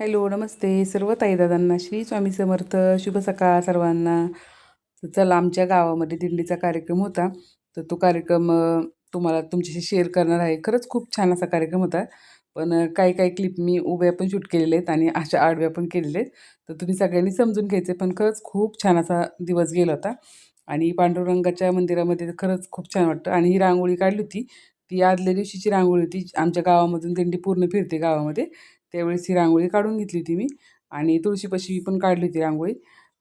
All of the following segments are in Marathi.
हॅलो नमस्ते. सर्व ताईदादांना श्री स्वामी समर्थ. शुभ सकाळ सर्वांना. तर चला आमच्या गावामध्ये दिंडीचा कार्यक्रम होता. तर तो कार्यक्रम तुम्हाला तुमच्याशी शेअर करणार आहे. खरंच खूप छान असा कार्यक्रम होता. पण काही काही क्लिप मी उभ्या पण शूट केलेले आहेत आणि अशा आडव्या पण केलेल्या आहेत. तर तुम्ही सगळ्यांनी समजून घ्यायचे. पण खरंच खूप छान असा दिवस गेला होता. आणि पांडुरंगाच्या मंदिरामध्ये तर खरंच खूप छान वाटतं. आणि ही रांगोळी काढली होती. ती आदल्या दिवशीची रांगोळी होती. आमच्या गावामधून दिंडी पूर्ण फिरते गावामध्ये. त्यावेळेस ही रांगोळी काढून घेतली होती मी आणि तुळशीपाशी पण काढली होती रांगोळी.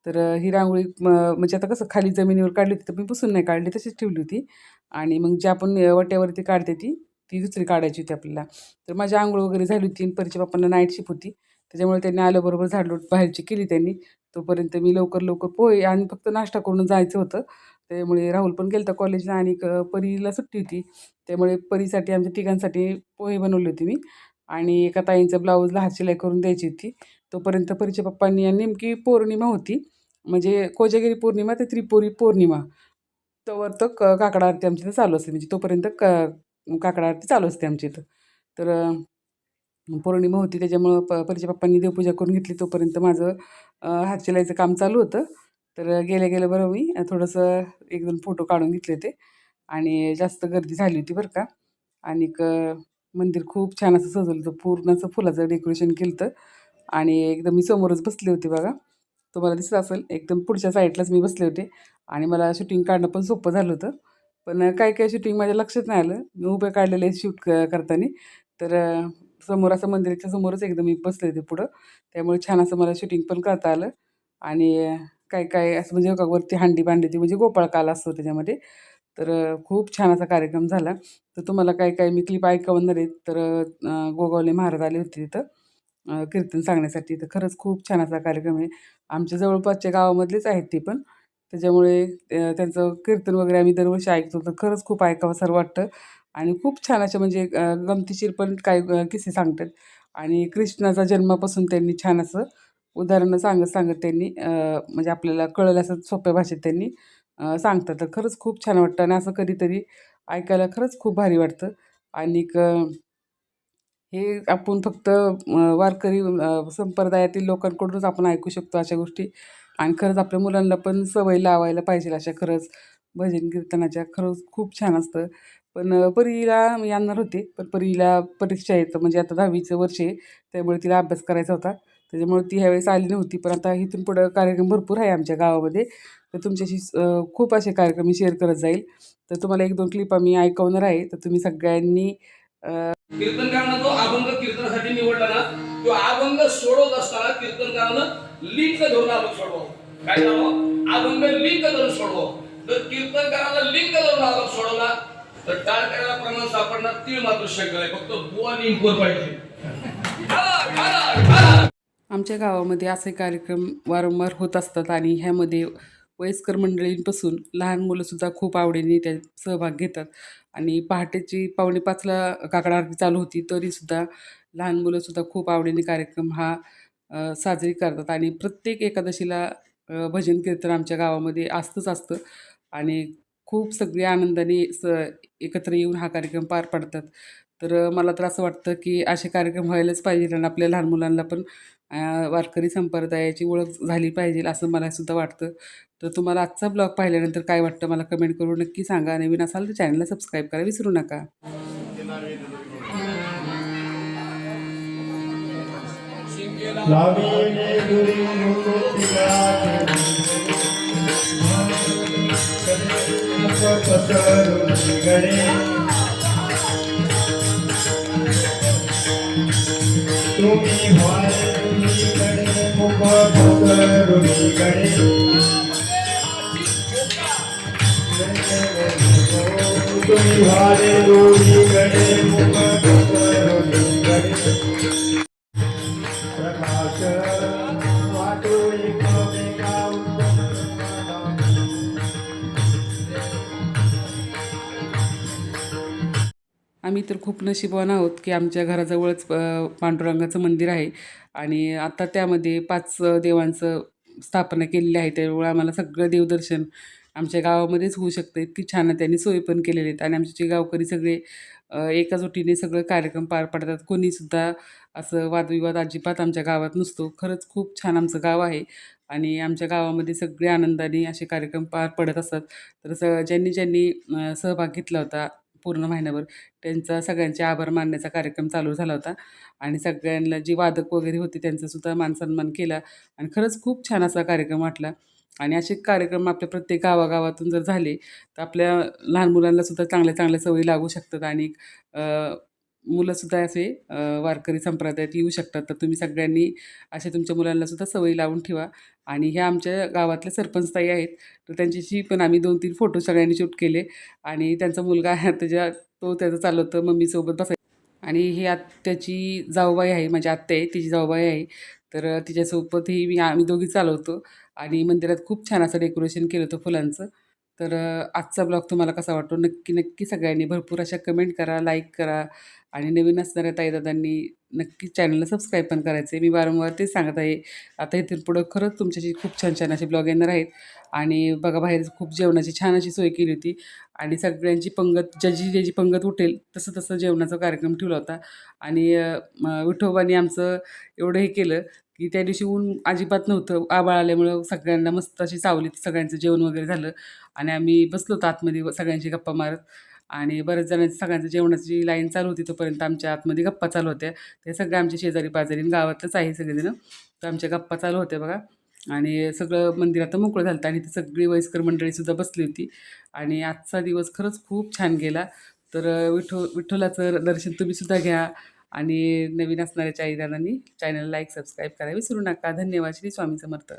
तर ही रांगोळी म म्हणजे आता कसं खाली जमिनीवर काढली होती तर मी पुसून नाही काढली तशीच ठेवली होती. आणि मग जी आपण वट्यावरती काढते ती ती दुसरी काढायची होती आपल्याला. तर माझी आंघोळ वगैरे झाली होती आणि परीच्या पप्पांना नाईट शिफ्ट होती. त्याच्यामुळे त्यांनी आल्याबरोबर झाडलोट बाहेरची केली त्यांनी. तोपर्यंत मी लवकर लवकर पोहे आणि फक्त नाश्ता करून जायचं होतं. त्यामुळे राहुल पण गेलता होता कॉलेजला आणि क परीला सुट्टी होती. त्यामुळे परीसाठी आमच्या तिघांसाठी पोहे बनवले होते मी. आणि एका ताईंचं ब्लाऊजला हात शिलाई करून द्यायची होती. तोपर्यंत परीच्या पप्पांनी आणि नेमकी पौर्णिमा होती. म्हणजे कोजागिरी पौर्णिमा ते त्रिपुरी पौर्णिमा. तोवर तर क काकडा आरती आमची इथं चालू असते. म्हणजे तोपर्यंत क काकडा आरती चालू असते आमच्या इथं. तर पौर्णिमा होती. त्याच्यामुळं प परीच्या पप्पांनी देवपूजा करून घेतली. तोपर्यंत माझं अ, हात शिलाईचं काम चालू होतं. तर गेल्या गेल्या बरं मी थोडंसं एक दोन फोटो काढून घेतले होते. आणि जास्त गर्दी झाली होती बरं का. आणि मंदिर खूप छान असं सजवलं होतं. पूर्ण असं फुलाचं डेकोरेशन केलं होतं आणि एकदम मी समोरच बसले होते बघा. तुम्हाला दिसत असेल एकदम पुढच्या साईडलाच मी बसले होते. आणि मला शूटिंग काढणं पण सोपं झालं होतं. पण काय काय शूटिंग माझ्या लक्षात नाही आलं. मी उभे काढलेले शूट करताना. तर समोर असं मंदिराच्या समोरच एकदम मी बसले होते पुढं. त्यामुळे छान असं मला शूटिंग पण करता आलं. आणि काय काय असं म्हणजे वरती हांडी बांधली होती म्हणजे गोपाळकाला असतो त्याच्यामध्ये. तर खूप छान असा कार्यक्रम झाला. तर तुम्हाला काय काय मी क्लिप ऐकवणार आहेत तर गोगावले महाराज आले होते तिथं. कीर्तन सांगण्यासाठी. तर खरंच खूप छान असा कार्यक्रम आहे. आमच्या जवळपासच्या गावामधलेच आहेत ते पण. त्याच्यामुळे त्यांचं कीर्तन वगैरे आम्ही दरवर्षी ऐकतो. तर खरंच खूप ऐकावंसं वाटतं. आणि खूप छान असे म्हणजे गमतीशीर पण काही किस्से सांगतात. आणि कृष्णाचा जन्मापासून त्यांनी छान असं उदाहरणं सांगत सांगत त्यांनी म्हणजे आपल्याला कळलं असं सोप्या भाषेत त्यांनी. सांगतात. तर खरंच खूप छान वाटतं आणि असं कधीतरी ऐकायला खरंच खूप भारी वाटतं. आणि हे आपण फक्त वारकरी संप्रदायातील लोकांकडूनच आपण ऐकू शकतो अशा गोष्टी. आणि खरंच आपल्या मुलांना पण सवय लावायला पाहिजे अशा खरंच भजन कीर्तनाच्या. खरंच खूप छान असतं. पण परीला मी आणणार होते. पण परीला परीक्षा येतं म्हणजे आता दहावीचं वर्ष आहे. त्यामुळे तिला अभ्यास करायचा होता. त्याच्यामुळे ती ह्यावेळेस आली नव्हती. पण आता इथून पुढं कार्यक्रम भरपूर आहे आमच्या गावामध्ये. तर तुमच्याशी खूप असे कार्यक्रम मी शेअर करत जाईल. तर तुम्हाला एक दोन क्लिप आम्ही ऐकवणार आहे. तर तुम्ही सगळ्यांनी कीर्तनकारांना तो अभंग कीर्तनासाठी निवडला ना तो अभंग सोडवत असताना कीर्तनकारानं लिंक धरून अभंग सोडवा काय झालं अभंग लिंक धरून सोडवा जर कीर्तनकाराला लिंक धरून अभंग सोडवला तर टाळ करायला प्रमाण सापडणार तीळ मात्र शक्य नाही फक्त बुवा लिंकवर पाहिजे. आमच्या गावामध्ये असे कार्यक्रम वारंवार होत असतात आणि ह्यामध्ये वयस्कर मंडळींपासून लहान मुलंसुद्धा खूप आवडीने त्यात सहभाग घेतात. आणि पहाटेची पावणे पाचला काकडा आरती चालू होती तरीसुद्धा लहान मुलंसुद्धा खूप आवडीने कार्यक्रम हा साजरी करतात. आणि प्रत्येक एकादशीला भजन कीर्तन आमच्या गावामध्ये असतंच असतं. आणि खूप सगळे आनंदाने स एकत्र येऊन हा कार्यक्रम पार पाडतात. तर मला तर असं वाटतं की असे कार्यक्रम व्हायलाच पाहिजे आणि आपल्या लहान मुलांना पण वारकरी संप्रदायाची ओळख झाली पाहिजे असं मला सुद्धा वाटतं. तर तुम्हाला आजचा ब्लॉग पाहिल्यानंतर काय वाटतं मला कमेंट करून नक्की सांगा. नवीन असाल तर चॅनलला सबस्क्राईब करा विसरू नका. Thank you. गडे मुख पसरून गडे तुम्ही व्हाल तुम्ही गडे मुख पसरून तर खूप नशीबवान आहोत की आमच्या घराजवळच पांडुरंगाचं मंदिर आहे. आणि आता त्यामध्ये पाच देवांचं स्थापना केलेली आहे. त्यामुळे आम्हाला सगळं देवदर्शन आमच्या गावामध्येच होऊ शकतं. इतकी छान त्यांनी सोयी पण केलेली आहेत. आणि आमचे जे गावकरी सगळे अ, एकजुटीने सगळं कार्यक्रम पार पाडतात. कोणीसुद्धा असं वादविवाद अजिबात आमच्या गावात नसतो. खरंच खूप छान आमचं गाव आहे. आणि आमच्या गावामध्ये सगळे आनंदाने असे कार्यक्रम पार पडत असतात. तर स ज्यांनी ज्यांनी सहभाग घेतला होता पूर्ण महिन्याभर त्यांचा सगळ्यांचे आभार मानण्याचा कार्यक्रम चालू झाला होता. आणि सगळ्यांना जी वादक वगैरे होते त्यांचासुद्धा मानसन्मान केला. आणि खरंच खूप छान असा कार्यक्रम वाटला. आणि असे कार्यक्रम आपल्या प्रत्येक गावागावातून जर झाले तर आपल्या लहान मुलांना सुद्धा चांगल्या चांगल्या सवयी लागू शकतात. आणि मुलंसुद्धा असे वारकरी संप्रदायात येऊ शकतात. तर तुम्ही सगळ्यांनी असे तुमच्या मुलांनासुद्धा सवयी लावून ठेवा. आणि ह्या आमच्या गावातल्या सरपंचताई आहेत. तर त्यांच्याशी पण आम्ही दोन तीन फोटो सगळ्यांनी शूट केले. आणि त्यांचा मुलगा आहे त्याच्या तो त्याचं चालवतं मम्मीसोबत बसाय आणि ही आत्याची जाऊबाई आहे माझी आत्या आहे तिची जाऊबाई आहे. तर तिच्यासोबतही मी आम्ही दोघी चालवतो. आणि मंदिरात खूप छान असं डेकोरेशन केलं होतं फुलांचं. तर आजचा ब्लॉग तुम्हाला कसा वाटतो? नक्की नक्की सगळ्यांनी भरपूर अशा कमेंट करा लाईक करा आणि नवीन असणाऱ्या ताईदादांनी नक्की चॅनलला सबस्क्राईब पण करायचं आहे मी वारंवार तेच सांगत आहे. आता इथून पुढं खरंच तुमच्याशी खूप छान छान असे ब्लॉग येणार आहेत. आणि बघा बाहेर खूप जेवणाची छान अशी सोय केली होती. आणि सगळ्यांची पंगत ज्याची ज्याची पंगत उठेल तसं तसं जेवणाचा कार्यक्रम ठेवला होता. आणि विठोबानी विठोबाने आमचं एवढं हे केलं की त्या दिवशी ऊन अजिबात नव्हतं. आबाळ आल्यामुळं सगळ्यांना मस्त अशी सावलीत सगळ्यांचं जेवण वगैरे झालं. आणि आम्ही बसलो होतो आतमध्ये सगळ्यांशी गप्पा मारत. आणि बऱ्याच जणांची सगळ्यांचं जेवणाची लाईन चालू होती तोपर्यंत आमच्या आतमध्ये गप्पा चालू होत्या. ते सगळे आमचे शेजारी पाजारी आणि गावातलंच आहे सगळेजणं. तर आमच्या गप्पा चालू होत्या बघा. आणि सगळं मंदिरात मोकळं झालं आणि ती सगळी वयस्कर मंडळीसुद्धा बसली होती. आणि आजचा दिवस खरंच खूप छान गेला. तर विठो विठ्ठलाचं दर्शन तुम्हीसुद्धा घ्या. आणि नवीन असणाऱ्या चाईदारांनी चॅनल लाईक सबस्क्राईब करा विसरू नका. धन्यवाद. श्री स्वामी समर्थ.